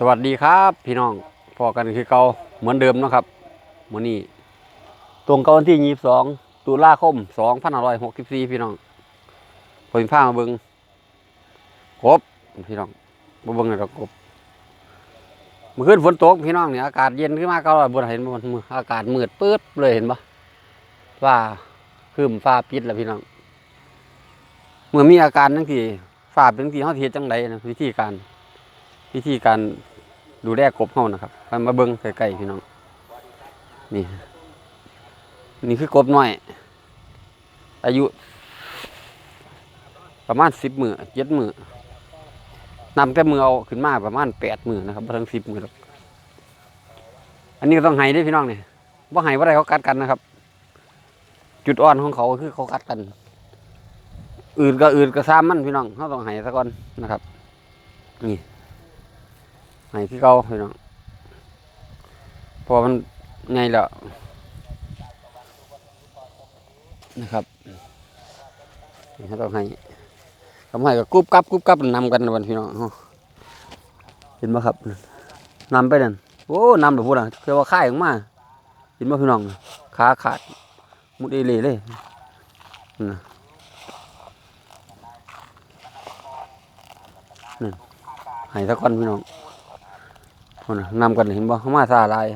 สวัสดีครับพี่น้องพอกันคือเก่าเหมือนเดิมนะครับมื้อนี้ตรงกับวันที่22ตุลาคม2564พี่น้องผมพามาเบิ่งกบพี่น้องมาเบิ่งให้ดอกกบเมื่อคืนฝนตกพี่น้องเนี่ยอากาศเย็นขึ้นมาก็บ่เห็นบ่มื้ออากาศมืดปื๊ดเลยเห็นปะว่าคืมฟ้าปิดแล้วพี่น้องเมื่อมีอาการจังซี่ฟ้าเป็นจังซี่เฮาเฮ็ดจังไดนะวิธีการ วิธีการดูแลกบเฮานะครับไปมาเบิ่งใกล้ๆพี่น้อง นี่ นี่คือกบน้อย อายุ ประมาณสิบมือเจ็ดมือนำแต่มือเอาขึ้นมาประมาณแปดมือนะครับบ่ถึงสิบมือหรอกอันนี้ก็ต้องให้ด้วยพี่น้องเนี่ยว่าให้ว่าอะไรเขากัดกันนะครับ จุดอ่อนของเขาคือเขากัดกัน อื่นก็อื่นก็ซ้ำมันพี่น้องเขาต้องให้ซะก่อนนะครับ นี่ ให้ที่เก่าพี่น้องพอมันไงแล้วนะครับเขาต้องให้ทำให้ก็กุบกับกุบกับนำกันนะวันพี่น้องเห็นไหมครับนำไปนั่นโอ้นำแบบพูดอะเรียกว่าค่ายออกมาเห็นไหมพี่น้องขาขาดมุดเอเล่เลยนั่นน่ะนั่นให้สักคนพี่น้อง คนนำกันเห็นบ่เขามาซาลาย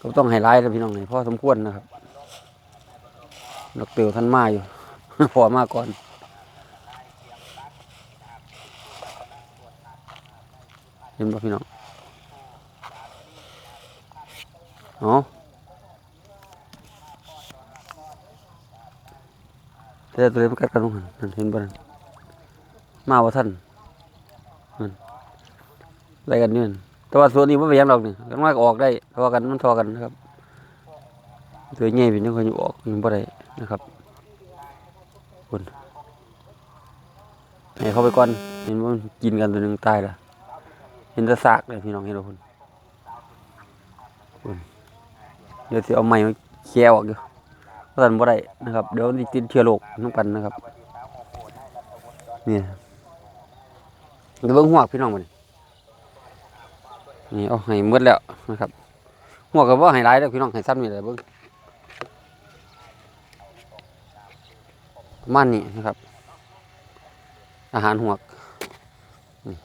ก็ต้องให้ลายแล้วพี่น้องให้พ่อสมควรนะครับดอกเตียวท่านมาอยู่พอมาก่อนเห็นบ่พี่น้องเอ๋อแต่ตัวเล็กมันกัดกันลงหันนั่นเห็นบ่ มาว่าท่านอะไรกันเนี่ยแต่ว่าส่วนนี้ไม่เป็นหยังดอกนี่กันมากออกได้ทอกันมันทอกันนะครับตัวใหญ่เป็นยังคอยอยู่ออกยังบ่ได้นะครับคนให้เข้าไปก่อนเห็นว่ามันกินกันตัวหนึ่งตายละเห็นตะซากเลยพี่น้องเห็นบ่คนคนเดี๋ยวสิเอาไม้มาแค่ออกอยู่เพราะฉะนั้นบ่ได้นะครับ เดี๋ยวนสิติดเชื้อโรคน้ำกันนะครับนี่เดี๋ยวเบิ่งหัวพี่น้องมันนี่เอาให้หมดแล้วนะครับหัวก็บ่ให้หลายแล้วพี่น้องให้ซ้ำนี่แหละเบิ่งประมาณนี้นะครับ อาหารหัวกนี่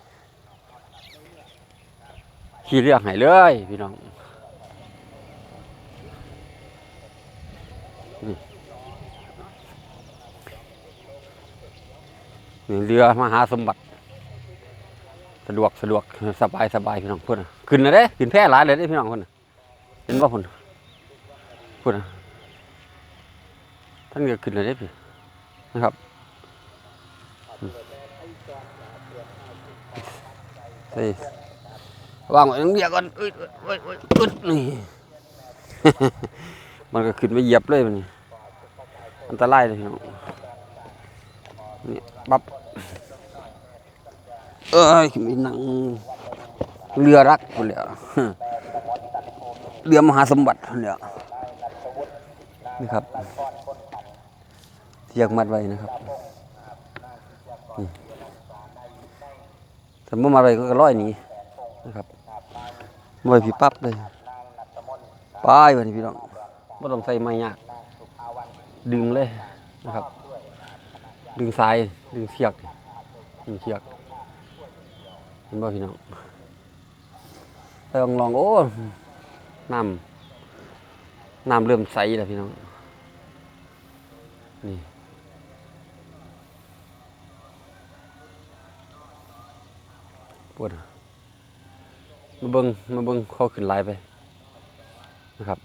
ขี้เลือกให้เลยพี่น้องนี่นี่เรือมหาสมบัติ สะดวกสะดวกสบายสบายพี่น้องพุ่นะขึ้นนะเด้ขึ้นแพร่หลายเลยเด้พี่น้องพุ่นะเห็นว่าพุ่นพุ่นน่ะท่านก็ขึ้นเลยเด้พี่นะครับใส่วางไว้ตรงเดียวก่อนอึดอึดอึดอึดนี่มันก็ขึ้นไปเหยียบเลยมันนี่อันตรายเลยพี่น้องนี่ปั๊บ เอ้ยมีหนังเรือรักคนเดียวเรือมหาสมบัติคนเดียวนี่ครับเทียกมัดไว้นะครับสมมติมาไว้ก็ร้อยนี้นะครับไว้พี่ปั๊บเลยป้ายวันนี้พี่น้องไม่ต้องใส่ไม้ยากดึงเลยนะครับ ดึงสายดึงเสียกดึงเสียก เห็นบ่พี่น้องลองลองโอ้น้ำน้ำเริ่มใสแล้วพี่น้อง นี่ปวดมาเบิงมาเบิงเขาขึ้นไลน์ไปนะครับ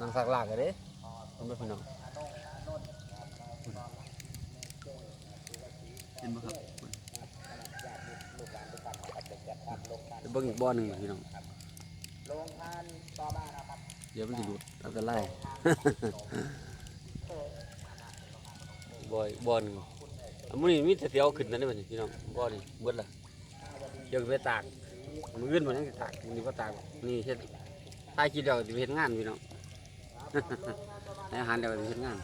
นางสักลากกันเด้คุณแม่พี่น้องเห็นไหมครับจะเบิ่งอีกบ่อหนึ่งพี่น้องเดี๋ยวมันจะหลุดอันตรายบ่อยบ่อหนึ่งอันมื้อนี้มีแต่เสียวขึ้นนั่นนี่บัดนี้พี่น้องบ่อนี่เบิดละเดี๋ยวไปตากมื้ออื่นมันยังสิตากมื้อนี้บ่ตากนี่เฮ็ดถ่ายคลิปแล้วสิไปเฮ็ดงานพี่น้องให้ อาหารเดี๋ยวไปเฮ็ดงาน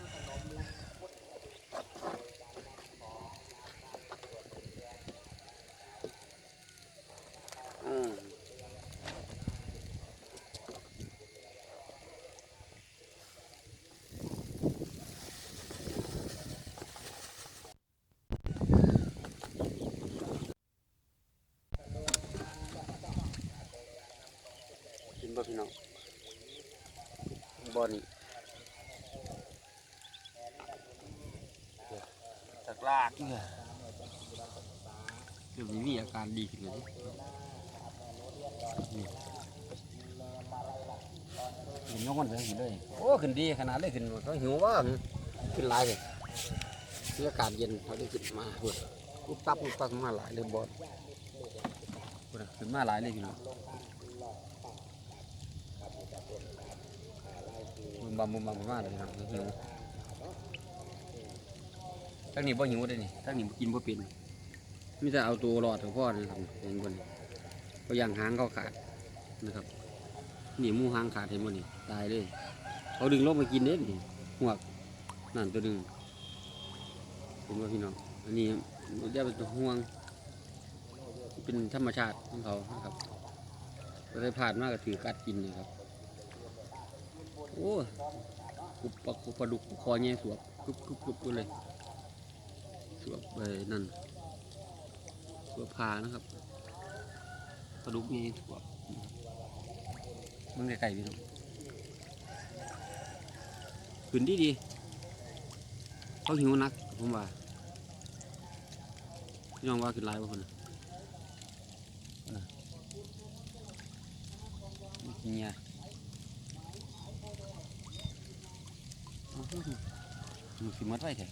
อืมกินบ่พี่น้อง บ่นี่ตักลากเนี่ยเดี๋ยวนี้มีอาการดีขึ้นเลยนี่กินยกมันไปกินเลยโอ้ขึ้นดีขนาดเลยขึ้นก็หิวว่าขึ้นหลายเลยมีอากาศเย็นเขาได้ขึ้นมาเพื่อปุ๊บปั๊บปุ๊บปั๊บมาหลายเลยบอลพุ่นน่ะขึ้นมาหลายเลยพี่น้อง มบำมุมบำมุมมาเลยน้องหิวทั้งนี้บ่หิวได้นี่ทั้งนี้กินบ่เป็นมีแต่เอาตัวรอดของพ่อนะครับเองบนนี้ก็ยังหางเขาขาดนะครับ นี่มูหางขาดเห็นบ่นี่ตายเลย เขาดึงลงมากินเด้นี่หัวนั่นตัวดึงเห็นบ่พี่น้องอันนี้มันจะเป็นตัวห่วง เป็นธรรมชาติของเขานะครับก็ได้ผ่านมากก็ถือกัดกินนะครับ อ้กุบปลากุบปลาดุกคอแง่สวบกุบกุบกุบเลย สวบไปนั่นสวบพานะครับปลาดุกแง่สวบมึงไกลๆพี่น้องขึ้นดีดีเขาหิวนักผมว่าพี่น้องว่าขึ้นหลายบ่คนนะน่ะไม่กินยา มันสิมัดไว้แท้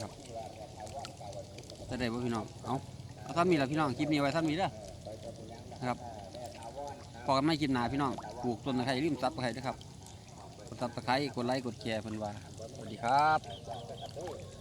ครับจะได้บ่พี่น้องเอาเอาท่ามีแล้วพี่น้องคลิปนี้ไว้ท่ามีเด้อนะครับพอกันไม่กินหนาพี่น้องปลูกต้นตะไคร้ริมซับตะไคร้นะครับกดซับตะไคร้กดไลค์กดแชร์เพิ่นว่าสวัสดีครับ